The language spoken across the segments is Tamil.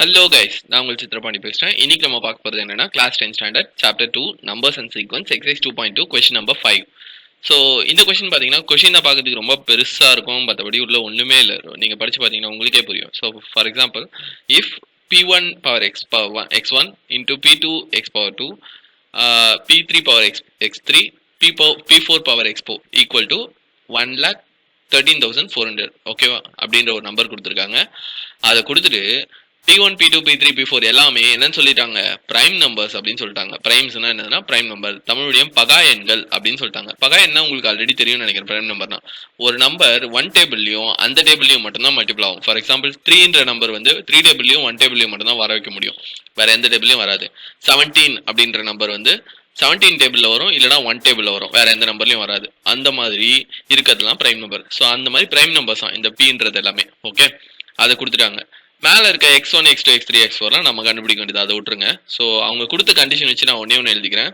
ஹலோ கைஸ் நான் உங்கள் சித்திரபாணி பேசுகிறேன் இன்னைக்கு நம்ம பார்க்க போகிறது என்னன்னா class ten standard chapter two numbers and sequence exercise two point two question number five so இந்த கொஷின் பார்த்தீங்கன்னா கொஷின் தான் பார்க்கறதுக்கு ரொம்ப பெருசாக இருக்கும். மற்றபடி உள்ள ஒன்றுமே இல்லை. நீங்கள் படித்து பார்த்தீங்கன்னா உங்களுக்கே புரியும். So for example if P one power X power one X one into P two X power two P three power X X three P power P four power x four equal to one lakh thirteen thousand four hundred ஓகேவா அப்படின்ற ஒரு நம்பர் கொடுத்துருக்காங்க. அதை கொடுத்துட்டு P one P two P three P four எல்லாமே என்னன்னு சொல்லிட்டாங்க. பிரைம் நம்பர்ஸ் அப்படின்னு சொல்லிட்டாங்க. பிரைம்ஸ்னா என்னதுன்னா பிரைம் நம்பர் தமிழ் மீடியம் பகா எண்கள் அப்படின்னு சொல்லிட்டாங்க. பகா எண்ணா உங்களுக்கு ஆல்ரெடி தெரியும்னு நினைக்கிறேன் பிரைம் நம்பர்னா ஒரு நம்பர் ஒன் டேபிள்லையும் அந்த டேபிள்லையும் மட்டும்தான் மல்டிபிள் ஆகும். ஃபார் எக்ஸாம்பிள் த்ரீன்ற நம்பர் வந்து த்ரீ டேபிள்லையும் ஒன் டேபிள்லையும் மட்டும்தான் வர வைக்க முடியும். வேற எந்த டேபிள்லையும் வராது. செவன்டீன் அப்படின்ற நம்பர் வந்து செவன்டீன் டேபிளில் வரும் இல்லைனா ஒன் டேபிளில் வரும். வேற எந்த நம்பர்லையும் வராது. அந்த மாதிரி இருக்கிறதுலாம் பிரைம் நம்பர் ஸோ அந்த மாதிரி பிரைம் நம்பர்ஸ் தான் இந்த பின்றது எல்லாமே. ஓகே அதை கொடுத்துட்டாங்க. மேலே இருக்க x one x two x three x ஃபோர்லாம் நம்ம கண்டுபிடிக்க வேண்டியது. அதை விட்டுருங்க. ஸோ அவங்க கொடுத்த கண்டிஷன் வச்சு நான் ஒன்றே ஒன்று எழுதிக்கிறேன்.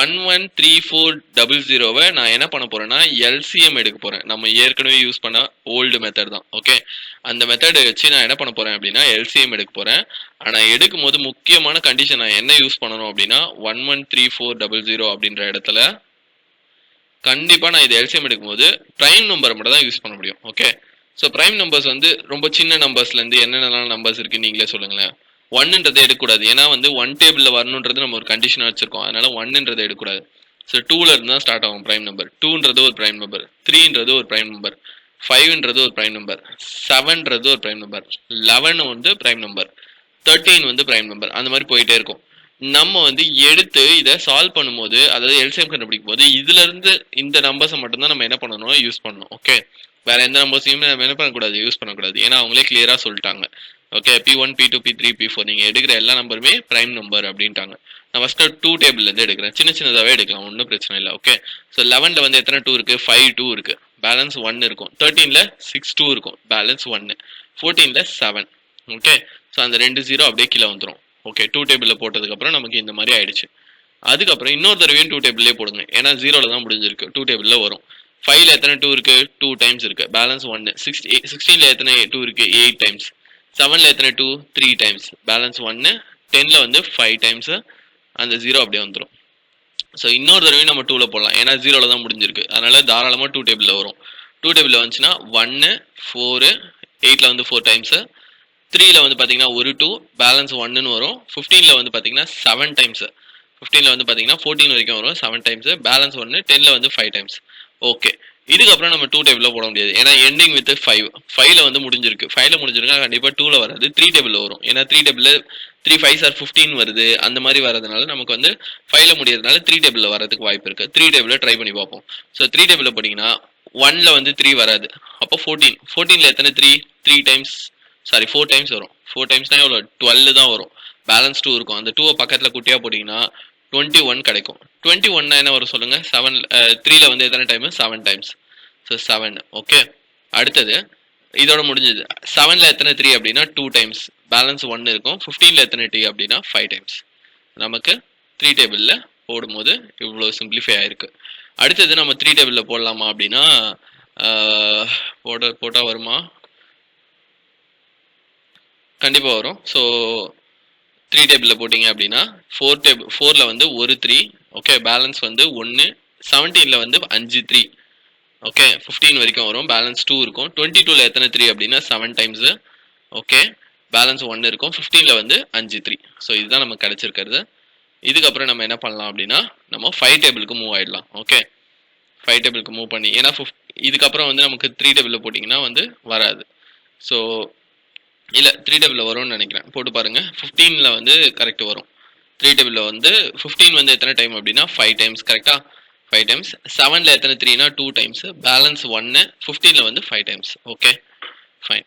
One one three four double ஜீரோவை நான் என்ன பண்ண போறேன்னா எல்சிஎம் எடுக்க போறேன். நம்ம ஏற்கனவே யூஸ் பண்ண ஓல்டு மெத்தட் தான். ஓகே அந்த மெத்தடை வச்சு நான் என்ன பண்ண போறேன் அப்படின்னா எல்சிஎம் எடுக்க போறேன். ஆனால் எடுக்கும் போது முக்கியமான கண்டிஷன் நான் என்ன யூஸ் பண்ணணும் அப்படின்னா one one three four double zero அப்படின்ற இடத்துல கண்டிப்பாக நான் இது எல்சிஎம் எடுக்கும்போது ப்ரைம் நம்பரை மட்டும் தான் யூஸ் பண்ண முடியும். ஓகே ஸோ ப்ரைம் நம்பர்ஸ் வந்து ரொம்ப சின்ன நம்பர்ஸ்லேருந்து என்னென்னலாம் நம்பர்ஸ் இருக்குன்னு நீங்களே சொல்லுங்களேன். ஒன்னுன்றதை எடுக்கக்கூடாது. ஏன்னா வந்து ஒன் டேபிளில் வரணுன்றது நம்ம ஒரு கண்டிஷனாக வச்சுருக்கோம். அதனால் ஒன்னுன்றதை எடுக்கக்கூடாது. ஸோ டூவில் இருந்து தான் ஸ்டார்ட் ஆகும் ப்ரைம் நம்பர் டூன்றது ஒரு ப்ரைம் நம்பர் த்ரீன்றது ஒரு ப்ரைம் நம்பர் ஃபைவ்ன்றது ஒரு ப்ரைம் நம்பர் செவன்றது ஒரு ப்ரைம் நம்பர் லெவன் வந்து ப்ரைம் நம்பர் தேர்ட்டீன் வந்து ப்ரைம் நம்பர் அந்த மாதிரி போயிட்டே இருக்கும். நம்ம வந்து எடுத்து இதை சால்வ் பண்ணும்போது அதாவது எல்சிஎம் கண்டுபிடிக்கும் போது இதுல இருந்து இந்த நம்பர்ஸை மட்டும்தான் நம்ம என்ன பண்ணணும்? யூஸ் பண்ணணும். ஓகே வேற எந்த நம்பர்ஸையுமே நம்ம என்ன பண்ணக்கூடாது? யூஸ் பண்ணக்கூடாது. ஏன்னா அவங்களே கிளியரா சொல்லிட்டாங்க. Okay P one P two P three P four நீங்க எடுக்கிற எல்லா நம்பருமே பிரைம் நம்பர் அப்படின்ட்டாங்க. நான் ஃபர்ஸ்ட் டூ டேபிள்ல இருந்து எடுக்கிறேன். சின்ன சின்னதாகவே எடுக்கலாம். ஒன்றும் பிரச்சனை இல்லை. ஓகே ஸோ லெவன்ல வந்து எத்தனை டூ இருக்கு? ஃபைவ் டூ இருக்கு. பேலன்ஸ் ஒன் இருக்கும். தேர்ட்டீன்ல சிக்ஸ் டூ இருக்கும். பேலன்ஸ் ஒன்னு ஃபோர்டீன்ல செவன் ஓகே ஸோ அந்த ரெண்டு ஜீரோ அப்படியே கீழே வந்துடும் ஓகே டூ டேபிளில் போட்டதுக்கப்புறம் நமக்கு இந்த மாதிரி ஆயிடுச்சு. அதுக்கப்புறம் இன்னொரு தடவையும் டூ டேபிள்லேயே போடுங்க. ஏன்னா ஜீரோவில் தான் முடிஞ்சிருக்கு. டூ டேபிளில் வரும். ஃபைவ்ல எத்தனை டூ இருக்கு? டூ டைம்ஸ் இருக்கு. பேலன்ஸ் ஒன்னு சிக்ஸ்டி சிக்ஸ்டீன்ல எத்தனை டூ இருக்கு? எயிட் டைம்ஸ் செவன்ல எத்தனை டூ த்ரீ டைம்ஸ் பேலன்ஸ் ஒன்னு டென்ல வந்து ஃபைவ் டைம்ஸ் அந்த ஜீரோ அப்படியே வந்துடும் ஸோ இன்னொரு தடவையும் நம்ம டூவில் போடலாம். ஏன்னா ஜீரோவில் தான் முடிஞ்சிருக்கு. அதனால தாராளமாக டூ டேபிளில் வரும். டூ டேபிளில் வந்துச்சுன்னா ஒன்று ஃபோரு எயிட்டில் வந்து ஃபோர் டைம்ஸு த்ரீல வந்து பார்த்தீங்கன்னா ஒரு டூ பேலன்ஸ் ஒன்னுன்னு வரும். ஃபிஃப்டீனில் வந்து பார்த்தீங்கன்னா செவன் டைம்ஸ் ஃபிஃப்டீனில் வந்து பார்த்தீங்கன்னா ஃபோர்டீன் வரைக்கும் வரும். செவன் டைம்ஸ் பேலன்ஸ் ஒன்று டென்னில் வந்து ஃபைவ் டைம்ஸ் ஓகே இதுக்கப்புறம் நம்ம டூ டேபிளில் போட முடியாது. ஏன்னா எண்டிங் வித் ஃபைவ் ஃபைவ்ல வந்து முடிஞ்சிருக்கு. ஃபைவ்ல முடிஞ்சிருக்கா? கண்டிப்பாக டூவில் வராது. த்ரீ டேபிளில் வரும். ஏன்னா த்ரீ டேபிளில் த்ரீ ஃபைவ் சார் ஃபிஃப்டீன் வருது. அந்த மாதிரி வரதுனால நமக்கு வந்து ஃபைவ்ல முடியறதுனால த்ரீ டேபிளில் வரதுக்கு வாய்ப்பு இருக்கு. த்ரீ டேபிளில் ட்ரை பண்ணி பார்ப்போம். ஸோ த்ரீ டேபிளில் போனீங்கன்னா ஒன்ல வந்து த்ரீ வராது. அப்போ ஃபோர்டீன் ஃபோர்டீனில் எத்தனை three three times sorry four times வரும். ஃபோர் டைம்ஸ்னா எவ்வளோ டுவெல் தான் வரும். பேலன்ஸ் டூ இருக்கும். அந்த டூவை பக்கத்தில் குட்டியாக போட்டிங்கன்னா டுவெண்ட்டி ஒன் கிடைக்கும். டுவெண்ட்டி ஒன்னா என்ன வரும் சொல்லுங்க? செவன் த்ரீல வந்து எத்தனை time seven times so seven okay அடுத்தது இதோட முடிஞ்சது. செவன்ல எத்தனை த்ரீ அப்படின்னா டூ டைம்ஸ் பேலன்ஸ் ஒன் இருக்கும். ஃபிஃப்டீன்ல எத்தனை டி அப்படின்னா ஃபைவ் டைம்ஸ் நமக்கு த்ரீ டேபிளில் போடும்போது இவ்வளோ சிம்பிளிஃபை ஆயிருக்கு. அடுத்தது நம்ம த்ரீ டேபிளில் போடலாமா அப்படின்னா போட போட்டால் வருமா? கண்டிப்பாக வரும். ஸோ த்ரீ டேபிளில் போட்டிங்க அப்படின்னா ஃபோர் டேபிள் ஃபோரில் வந்து ஒரு த்ரீ ஓகே பேலன்ஸ் வந்து ஒன்று செவன்டீனில் வந்து அஞ்சு த்ரீ ஓகே ஃபிஃப்டீன் வரைக்கும் வரும். பேலன்ஸ் டூ இருக்கும். டுவெண்ட்டி டூவில் எத்தனை த்ரீ அப்படின்னா செவன் டைம்ஸு ஓகே பேலன்ஸ் ஒன்று இருக்கும். ஃபிஃப்டீனில் வந்து அஞ்சு த்ரீ ஸோ இதுதான் நமக்கு கிடச்சிருக்கிறது. இதுக்கப்புறம் நம்ம என்ன பண்ணலாம் அப்படின்னா நம்ம ஃபைவ் டேபிளுக்கு மூவ் ஆயிடலாம் ஓகே ஃபைவ் டேபிளுக்கு மூவ் பண்ணி ஏன்னா ஃபிஃப்ட் இதுக்கப்புறம் வந்து நமக்கு த்ரீ டேபிளில் போட்டிங்கன்னா வந்து வராது. ஸோ இல்லை த்ரீ டேபிளில் வரும்னு நினைக்கிறேன். போட்டு பாருங்க. ஃபிஃப்டீனில் வந்து கரெக்ட் வரும். த்ரீ டேபிளில் வந்து ஃபிஃப்டீன் வந்து எத்தனை டைம் அப்படின்னா ஃபைவ் டைம்ஸ் கரெக்டாக ஃபைவ் டைம்ஸ் செவனில் எத்தனை த்ரீனா டூ டைம்ஸ் பேலன்ஸ் ஒன்று ஃபிஃப்டீனில் வந்து five times okay fine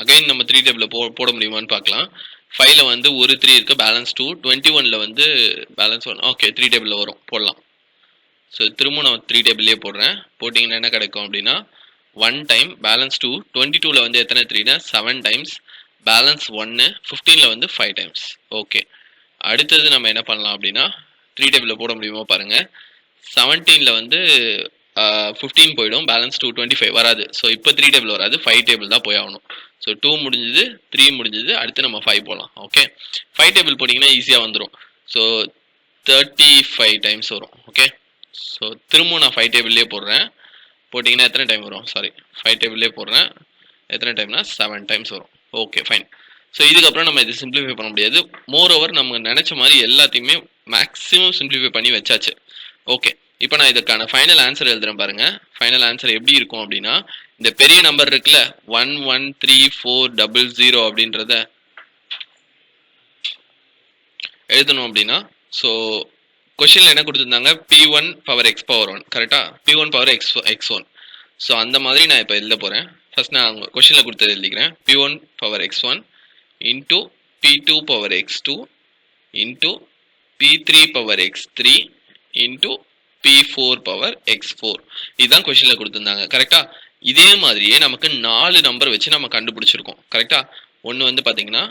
again நம்ம த்ரீ டேபிளில் போ போட முடியுமான்னு பார்க்கலாம். ஃபைவ்ல வந்து ஒரு த்ரீ இருக்குது பேலன்ஸ் டூ டுவெண்ட்டி ஒனில் வந்து பேலன்ஸ் ஒன் ஓகே த்ரீ டேபிளில் வரும். போடலாம். ஸோ திரும்ப நான் த்ரீ டேபிள்லேயே போடுறேன். போட்டிங்கன்னா என்ன கிடைக்கும் அப்படின்னா one time balance two twenty டூவில் வந்து எத்தனை த்ரீனா செவன் டைம்ஸ் பேலன்ஸ் ஒன்று ஃபிஃப்டீனில் வந்து ஃபைவ் டைம்ஸ் ஓகே அடுத்தது நம்ம என்ன பண்ணலாம் அப்படின்னா த்ரீ டேபிளில் போட முடியுமோ பாருங்கள் செவன்டீனில் வந்து ஃபிஃப்டீன் போயிடும் பேலன்ஸ் டூ டுவெண்ட்டி ஃபைவ் வராது. ஸோ இப்போ த்ரீ டேபிள் வராது ஃபைவ் டேபிள் தான் போய் ஆகணும். ஸோ டூ முடிஞ்சது த்ரீ முடிஞ்சது அடுத்து நம்ம ஃபைவ் போகலாம் ஓகே ஃபைவ் டேபிள் போட்டிங்கன்னா ஈஸியாக வந்துடும் ஸோ தேர்ட்டி ஃபைவ் டைம்ஸ் வரும். ஓகே ஸோ திரும்பவும் நான் ஃபைவ் டேபிள்லேயே போடுறேன். போட்டிங்கன்னா எத்தனை டைம் வரும்? சாரி ஃபைவ் டேபிளே போடுறேன். எத்தனை டைம்னா செவன் டைம்ஸ் வரும். ஓகே ஃபைன் ஸோ இதுக்கப்புறம் நம்ம இது சிம்பிளிஃபை பண்ண முடியாது. மோர் ஓவர் நம்ம நினச்ச மாதிரி எல்லாத்தையுமே மேக்ஸிமம் சிம்பிளிஃபை பண்ணி வச்சாச்சு. ஓகே இப்போ நான் இதுக்கான ஃபைனல் ஆன்சர் எழுதுறேன் பாருங்க. ஃபைனல் ஆன்சர் எப்படி இருக்கும் அப்படின்னா இந்த பெரிய நம்பர் இருக்குல்ல one one three four double zero அப்படின்றத எழுதணும் அப்படின்னா ஸோ கொஷினில் என்ன கொடுத்துருந்தாங்க? P one power x power one கரெக்டாக P one power x x one so அந்த மாதிரி நான் இப்போ எழுத போகிறேன் ஃபர்ஸ்ட் நான் கொஷினில் கொடுத்தது எழுதிக்கிறேன். P one power x one into P two power x two into P three power x three into P four power x four இதுதான் கொஷினில் கொடுத்துருந்தாங்க. கரெக்டாக இதே மாதிரியே நமக்கு நாலு நம்பர் வச்சு நம்ம கண்டுபிடிச்சிருக்கோம். கரெக்டாக ஒன்று வந்து பார்த்தீங்கன்னா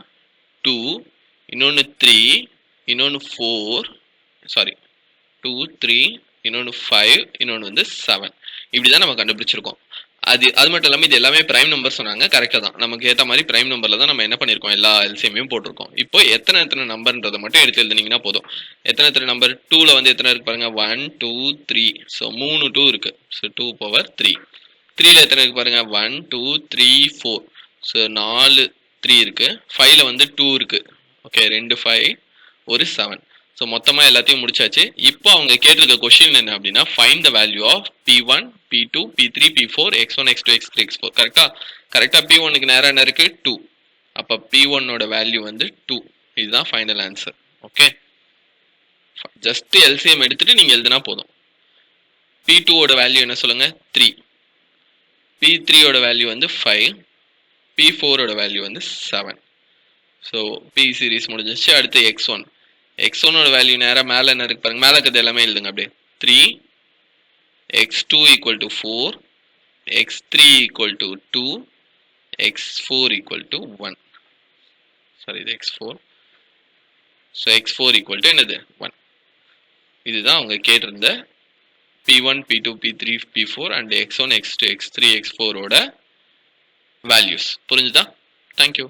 டூ இன்னொன்று த்ரீ இன்னொன்று ஃபோர் சாரி டூ த்ரீ இன்னொன்று ஃபைவ் இன்னொன்று வந்து செவன் இப்படி தான் நம்ம கண்டுபிடிச்சிருக்கோம். அது அது மட்டும் இல்லாமல் இது எல்லாமே பிரைம் நம்பர் சொன்னாங்க. கரெக்டாக தான். நமக்கு ஏற்ற மாதிரி பிரைம் நம்பரில் தான் நம்ம என்ன பண்ணியிருக்கோம் எல்லா எல்சிஎமையும் போட்டிருக்கோம். இப்போ எத்தனை எத்தனை நம்பர்ன்றதை மட்டும் எடுத்து எழுதுனீங்கன்னா போதும். எத்தனை எத்தனை நம்பர் டூவில் வந்து எத்தனை இருக்கு பாருங்க? ஒன் டூ த்ரீ ஸோ மூணு டூ இருக்கு. ஸோ டூ பவர் த்ரீ த்ரீல எத்தனை இருக்கு பாருங்க? One two three four so நாலு த்ரீ இருக்கு. ஃபைவ்ல வந்து டூ இருக்கு. ஓகே ரெண்டு ஃபைவ் ஒரு செவன் ஸோ மொத்தமாக எல்லாத்தையும் முடிச்சாச்சு. இப்போ அவங்க கேட்டிருக்க கொஷின் என்ன அப்படின்னா find the value of P one P two P three P four x one x two x three x four கரெக்டாக கரெக்டாக பி ஒனுக்கு நேரம் என்ன இருக்குது டூ அப்போ பி ஒன்னோட வேல்யூ வந்து டூ இதுதான் final answer okay just LCM எடுத்துட்டு நீங்கள் எழுதுனா போதும். பி டூவோட வேல்யூ என்ன சொல்லுங்கள் த்ரீ பி த்ரீயோட வேல்யூ வந்து ஃபைவ் பி ஃபோரோட வேல்யூ வந்து செவன் ஸோ பி சீரிஸ் முடிஞ்சிச்சு அடுத்து எக்ஸ் ஒன் எக்ஸ் ஒன்னோட வேல்யூ நேராக மேலே என்ன இருக்கு பாருங்க. மேலே இருக்கிறது எல்லாமே எழுதுங்க அப்படியே. Three x two equal to four x three equal to two x four equal to one sorry இது x four so x four equal to என்னது? ஒன் இதுதான் அவங்க கேட்டிருந்த P one P two P three P four and x one x two x three x ஃபோரோட வேல்யூஸ் புரிஞ்சுதா? Thank you